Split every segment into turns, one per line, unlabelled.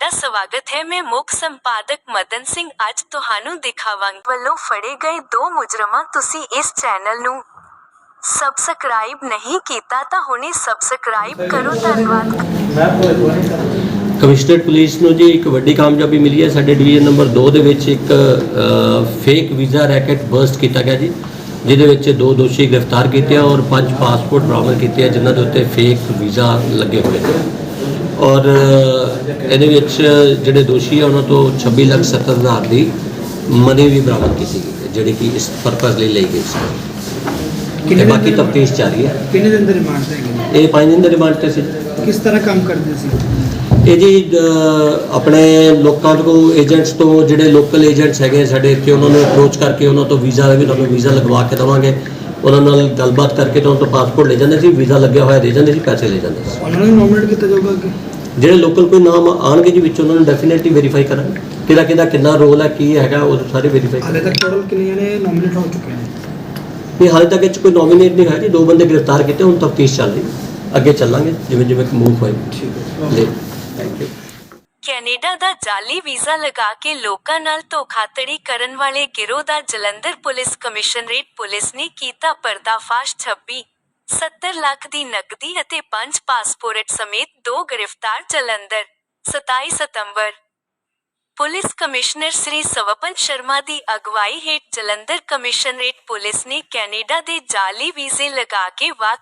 ਤੁਹਾਡਾ ਸਵਾਗਤ ਹੈ। ਮੈਂ ਮੁੱਖ ਸੰਪਾਦਕ ਮਦਨ ਸਿੰਘ ਅੱਜ ਤੁਹਾਨੂੰ ਦਿਖਾਵਾਂਗੀ। ਵੱਲੋਂ ਫੜੇ ਗਏ ਦੋ ਮੁਜਰਮਾਂ ਤੁਸੀਂ ਇਸ ਚੈਨਲ ਨੂੰ ਸਬਸਕ੍ਰਾਈਬ ਨਹੀਂ ਕੀਤਾ ਤਾਂ ਹੁਣੇ ਸਬਸਕ੍ਰਾਈਬ ਕਰੋ। ਧੰਨਵਾਦ।
ਕਮਿਸ਼ਨਰੇਟ ਪੁਲਿਸ ਨੂੰ ਜੀ ਇੱਕ ਵੱਡੀ ਕਾਮਯਾਬੀ ਮਿਲੀ ਹੈ। ਸਾਡੇ ਡਿਵੀਜ਼ਨ ਨੰਬਰ 2 ਦੇ ਵਿੱਚ ਇੱਕ ਫੇਕ ਵੀਜ਼ਾ ਰੈਕਟ ਬਰਸਟ ਕੀਤਾ ਗਿਆ ਜੀ, ਜਿਹਦੇ ਵਿੱਚ ਦੋ ਦੋਸ਼ੀ ਗ੍ਰਿਫਤਾਰ ਕੀਤੇ ਔਰ ਪੰਜ ਪਾਸਪੋਰਟ ਬਰਾਮਦ ਕੀਤੇ ਆ, ਜਿਨ੍ਹਾਂ ਦੇ ਉੱਤੇ ਫੇਕ ਵੀਜ਼ਾ ਲੱਗੇ ਹੋਏ ਨੇ। ਔਰ ਇਹਦੇ ਵਿੱਚ ਜਿਹੜੇ ਦੋਸ਼ੀ ਆ ਉਹਨਾਂ ਤੋਂ 26 ਲੱਖ 70 ਹਜ਼ਾਰ ਦੀ ਮਨੀ ਵੀ ਬਰਾਮਦ ਕੀਤੀ ਗਈ ਹੈ ਜਿਹੜੀ ਕਿ ਇਸ ਪਰਪਸ ਲਈ ਲਈ ਗਈ ਸੀ। ਤੇ
ਕਿੰਨੇ
ਬਾਕੀ
ਦੇ-
ਤਫਤੀਸ਼ ਜਾਰੀ ਹੈ।
ਕਿੰਨੇ ਦਿਨ ਦੇ ਰਿਮਾਂਡ ਤੇ ਹੈਗੇ?
ਇਹ ਪੰਜ ਦਿਨ ਦੇ ਰਿਮਾਂਡ ਤੇ ਸੀ।
ਕਿਸ ਤਰ੍ਹਾਂ ਕੰਮ ਕਰਦੇ ਸੀ?
ਇਹ ਜੀ ਅਹ, ਆਪਣੇ ਲੋਕਾਂ ਤੋਂ ਏਜੰਟਸ ਤੋਂ ਜਿਹੜੇ ਲੋਕਲ ਏਜੰਟਸ ਹੈਗੇ ਸਾਡੇ ਇੱਥੇ ਉਹਨਾਂ ਨੂੰ ਅਪਰੋਚ ਕਰਕੇ ਉਹਨਾਂ ਤੋਂ ਵੀਜ਼ਾ ਵੀ ਤੁਹਾਨੂੰ ਵੀਜ਼ਾ ਲਗਵਾ ਕੇ ਦੇਵਾਂਗੇ। ਉਹਨਾਂ ਨਾਲ ਗੱਲਬਾਤ ਕਰਕੇ ਤਾਂ ਉਹਨਾਂ ਤੋਂ ਪਾਸਪੋਰਟ ਲੈ ਜਾਂਦੇ ਸੀ ਵੀਜ਼ਾ ਲੱਗਿਆ ਹੋਇਆ ਦੇ ਜਾਂਦੇ ਸੀ ਪੈਸੇ ਲੈ ਜਾਂਦੇ ਸੀ।
ਉਹਨਾਂ ਨੂੰ ਨੋਮੀਨੇਟ ਕੀਤਾ ਜਾਊਗਾ ਕਿ
ਜਿਹੜੇ ਲੋਕਲ ਕੋਈ ਨਾਮ ਆਣਗੇ ਜੀ ਵਿੱਚ ਉਹਨਾਂ ਨੂੰ ਡੈਫੀਨਿਟਲੀ ਵੈਰੀਫਾਈ ਕਰਾਂਗੇ। ਕਿਹਦਾ ਕਿਹਦਾ ਕਿੰਨਾ ਰੋਲ ਹੈ ਕੀ ਹੈਗਾ ਉਹ ਸਾਰੇ ਵੈਰੀਫਾਈ
ਹਾਲੇ ਤੱਕ ਟੋਟਲ ਕਿੰਨੀਆਂ ਨੇ ਨੋਮੀਨੇਟ ਹੋ ਚੁੱਕੇ ਨੇ?
ਨਹੀਂ ਹਾਲੇ ਤੱਕ ਇਹ 'ਚ ਕੋਈ ਨੋਮੀਨੇਟ ਨਹੀਂ ਹੋਇਆ ਜੀ। ਦੋ ਬੰਦੇ ਗ੍ਰਿਫਤਾਰ ਕੀਤੇ ਹੁਣ ਤਫਤੀਸ਼ ਚੱਲ ਰਹੀ। ਅੱਗੇ ਚੱਲਾਂਗੇ ਜਿਵੇਂ ਜਿਵੇਂ ਮੂਵ ਹੋਏ।
ਠੀਕ ਹੈ।
ਕੈਨੇਡਾ ਦਾ ਜਾਲੀ ਵੀਜ਼ਾ ਲਗਾ ਕੇ ਲੋਕਾਂ ਨਾਲ ਧੋਖਾਧੜੀ ਕਰਨ ਵਾਲੇ ਗਿਰੋਹ ਦਾ ਜਲੰਧਰ ਪੁਲਿਸ ਕਮਿਸ਼ਨਰੇਟ ਪੁਲਿਸ ਨੇ ਕੀਤਾ ਪਰਦਾਫਾਸ਼ 26 70 ਲੱਖ ਦੀ ਨਕਦੀ ਅਤੇ ਪੰਜ ਪਾਸਪੋਰਟ ਸਮੇਤ ਦੋ ਗ੍ਰਿਫਤਾਰ ਜਲੰਧਰ। 27 ਸਤੰਬਰ। ਪੁਲਿਸ ਕਮਿਸ਼ਨਰ ਸ੍ਰੀ ਸਵਪਨ ਸ਼ਰਮਾ ਦੀ ਅਗਵਾਈ ਹੇਠ ਜਲੰਧਰ ਕਮਿਸ਼ਨਰੇਟ ਪੁਲਿਸ ਨੇ ਕੈਨੇਡਾ ਦੇ ਜਾਲੀ ਵੀਜ਼ੇ ਲਗਾ ਕੇ ਵਾਕ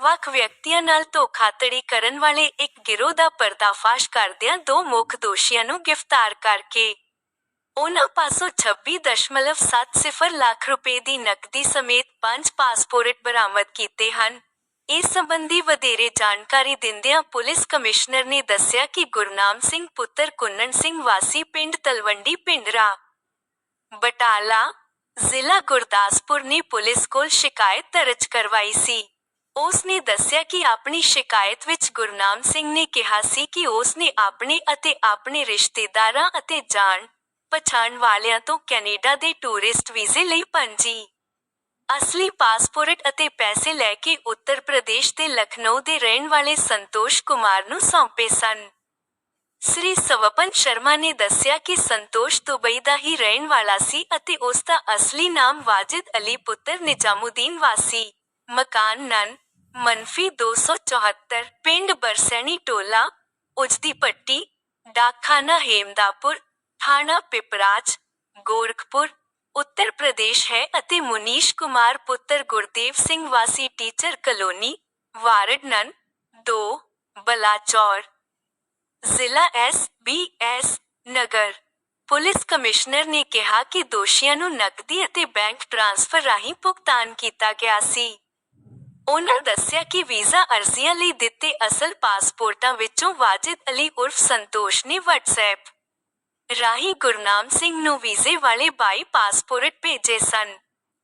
ਵੱਖ ਵਿਅਕਤੀਆਂ ਨਾਲ ਧੋਖਾਧੜੀ ਕਰਨ ਵਾਲੇ ਇੱਕ ਗਿਰੋਹ ਦਾ ਪਰਦਾਫਾਸ਼ ਕਰਦਿਆਂ ਦੋ ਮੁੱਖ ਦੋਸ਼ੀਆਂ ਨੂੰ ਗ੍ਰਿਫਤਾਰ ਕਰਕੇ। ਉਹਨਾਂ ਪਾਸੋਂ 26.70 ਲੱਖ ਰੁਪਏ ਦੀ ਨਕਦੀ ਸਮੇਤ ਪੰਜ ਪਾਸਪੋਰਟ ਬਰਾਮਦ ਕੀਤੇ ਹਨ। ਇਸ ਸੰਬੰਧੀ ਵਧੇਰੇ ਜਾਣਕਾਰੀ ਦਿੰਦਿਆਂ ਪੁਲਿਸ ਕਮਿਸ਼ਨਰ ਨੇ ਦੱਸਿਆ ਕਿ ਗੁਰਨਾਮ ਸਿੰਘ ਪੁੱਤਰ ਕੁੰਨਣ ਸਿੰਘ ਵਾਸੀ ਪਿੰਡ ਤਲਵੰਡੀ ਪਿੰਡਰਾ ਬਟਾਲਾ ਜ਼ਿਲ੍ਹਾ ਗੁਰਦਾਸਪੁਰ ਨੇ ਪੁਲਿਸ ਕੋਲ ਸ਼ਿਕਾਇਤ ਦਰਜ ਕਰਵਾਈ ਸੀ। ਉਸ ਨੇ ਦੱਸਿਆ ਕਿ ਆਪਣੀ ਸ਼ਿਕਾਇਤ ਵਿੱਚ ਗੁਰਨਾਮ ਸਿੰਘ ਨੇ ਕਿਹਾ ਸੀ ਕਿ ਉਸ ਨੇ ਆਪਣੇ ਅਤੇ ਆਪਣੇ ਰਿਸ਼ਤੇਦਾਰਾਂ ਅਤੇ ਜਾਣ ਪਛਾਣ ਵਾਲਿਆਂ ਤੋਂ ਕੈਨੇਡਾ ਦੇ ਟੂਰਿਸਟ ਵੀਜ਼ੇ ਲਈ ਪੰਜੀ ਅਸਲੀ ਪਾਸਪੋਰਟ ਅਤੇ ਪੈਸੇ ਲੈ ਕੇ ਉੱਤਰ ਪ੍ਰਦੇਸ਼ ਦੇ ਲਖਨਊ ਦੇ ਰਹਿਣ ਵਾਲੇ ਸੰਤੋਸ਼ ਕੁਮਾਰ ਨੂੰ ਸੌਂਪੇ ਸਨ। ਸ੍ਰੀ ਸਵਪਨ ਸ਼ਰਮਾ ਨੇ ਦੱਸਿਆ ਕਿ ਸੰਤੋਸ਼ ਦੁਬਈ ਦਾ ਹੀ ਰਹਿਣ ਵਾਲਾ ਸੀ ਅਤੇ ਉਸ ਦਾ ਅਸਲੀ ਨਾਮ ਵਾਜਿਦ ਅਲੀ ਪੁੱਤਰ ਨਿਜ਼ਾਮੁਦੀਨ ਵਾਸੀ। ਮਕਾਨ ਨਨ ਮਨਫੀ 274 ਪਿੰਡ ਬਰਸੈਣੀ ਟੋਲਾ, ਉਜਦੀ ਪੱਟੀ, ਡਾਕਖਾਨਾ ਹੇਮਦਾਪੁਰ, ਥਾਣਾ ਪਿਪਰਾਜ, ਗੋਰਖਪੁਰ, ਉੱਤਰ ਪ੍ਰਦੇਸ਼ ਹੈ ਅਤੇ ਮੁਨੀਸ਼ ਕੁਮਾਰ ਪੁੱਤਰ ਗੁਰਦੇਵ ਸਿੰਘ ਵਾਸੀ ਟੀਚਰ ਕਲੋਨੀ ਵਾਰਡ ਨਨ 2 ਬਲਾਚੌਰ। ਜ਼ਿਲ੍ਹਾ S B S Nagar. Police commissioner ਨੇ ਕਿਹਾ ਕਿ ਦੋਸ਼ੀਆਂ ਨੂੰ ਨਕਦੀ ਅਤੇ ਬੈਂਕ ਟ੍ਰਾਂਸਫਰ ਰਾਹੀਂ ਭੁਗਤਾਨ ਕੀਤਾ ਗਿਆ ਸੀ। ਉਨ੍ਹਾਂ ਦੱਸਿਆ ਕਿ ਵੀਜ਼ਾ ਅਰਜ਼ੀਆਂ ਲਈ ਦਿੱਤੇ ਅਸਲ ਪਾਸਪੋਰਟਾਂ ਵਿੱਚੋਂ ਵਾਜਿਦ ਅਲੀ ਉਰਫ ਸੰਤੋਸ਼ ਨੇ WhatsApp ਰਾਹੀਂ ਗੁਰਨਾਮ ਸਿੰਘ ਨੂੰ ਵੀਜ਼ੇ ਵਾਲੇ 22 ਪਾਸਪੋਰਟ ਭੇਜੇ ਸਨ।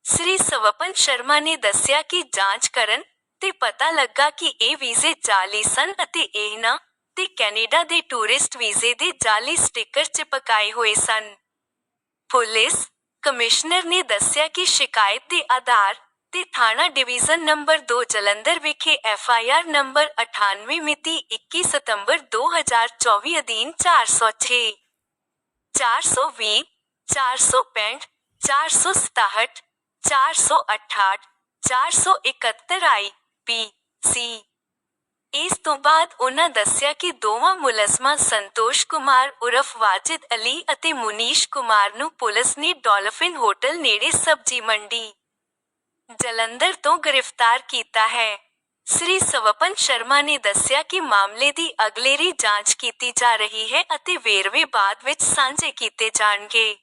ਸ੍ਰੀ ਸਵਪਨ ਸ਼ਰਮਾ ਨੇ ਦੱਸਿਆ ਕਿ ਜਾਂਚ ਕਰਨ ਤੇ ਪਤਾ ਲੱਗਾ ਕਿ ਇਹ ਵੀਜ਼ੇ ਜਾਲੀ ਸਨ ਅਤੇ ਇਹਨਾਂ ਤੇ ਕੈਨੇਡਾ ਦੇ ਟੂਰਿਸਟ ਵੀਜ਼ੇ ਦੇ ਜਾਲੀ ਸਟicker ਚਿਪਕਾਏ ਹੋਏ ਸਨ। ਪੁਲਿਸ ਕਮਿਸ਼ਨਰ ਨੇ ਦੱਸਿਆ ਕਿ ਸ਼ਿਕਾਇਤ ਦੇ ਆਧਾਰ ਤੇ ਥਾਣਾ ਡਿਵੀਜ਼ਨ ਨੰਬਰ 2 ਜਲੰਧਰ ਵਿਖੇ ਐਫ ਆਈ ਆਰ ਨੰਬਰ 98 ਮਿਤੀ 21 ਸਤੰਬਰ 2024 ਅਧੀਨ 406 420 465 467 468 471 ਆਈ, ਪੀ, ਸੀ। ਇਸ ਤੋਂ ਬਾਅਦ ਉਹਨਾਂ ਦੱਸਿਆ ਕਿ ਦੋਵਾਂ ਮੁਲਜ਼ਮਾਂ ਸੰਤੋਸ਼ ਕੁਮਾਰ, ਉਰਫ ਵਾਜਿਦ ਅਲੀ ਅਤੇ ਮੁਨੀਸ਼ ਕੁਮਾਰ ਨੂੰ ਪੁਲਿਸ ਨੇ ਡਾਲਫਿਨ ਹੋਟਲ ਨੇੜੇ ਸਬਜ਼ੀ ਮੰਡੀ। ਜਲੰਧਰ ਤੋਂ ਗ੍ਰਿਫਤਾਰ ਕੀਤਾ ਹੈ। ਸ੍ਰੀ ਸਵਪਨ ਸ਼ਰਮਾ ਨੇ ਦੱਸਿਆ ਕਿ ਮਾਮਲੇ ਦੀ ਅਗਲੇਰੀ ਜਾਂਚ ਕੀਤੀ ਜਾ ਰਹੀ ਹੈ ਅਤੇ ਵੇਰਵੇ ਬਾਅਦ ਵਿੱਚ ਸਾਂਝੇ ਕੀਤੇ ਜਾਣਗੇ।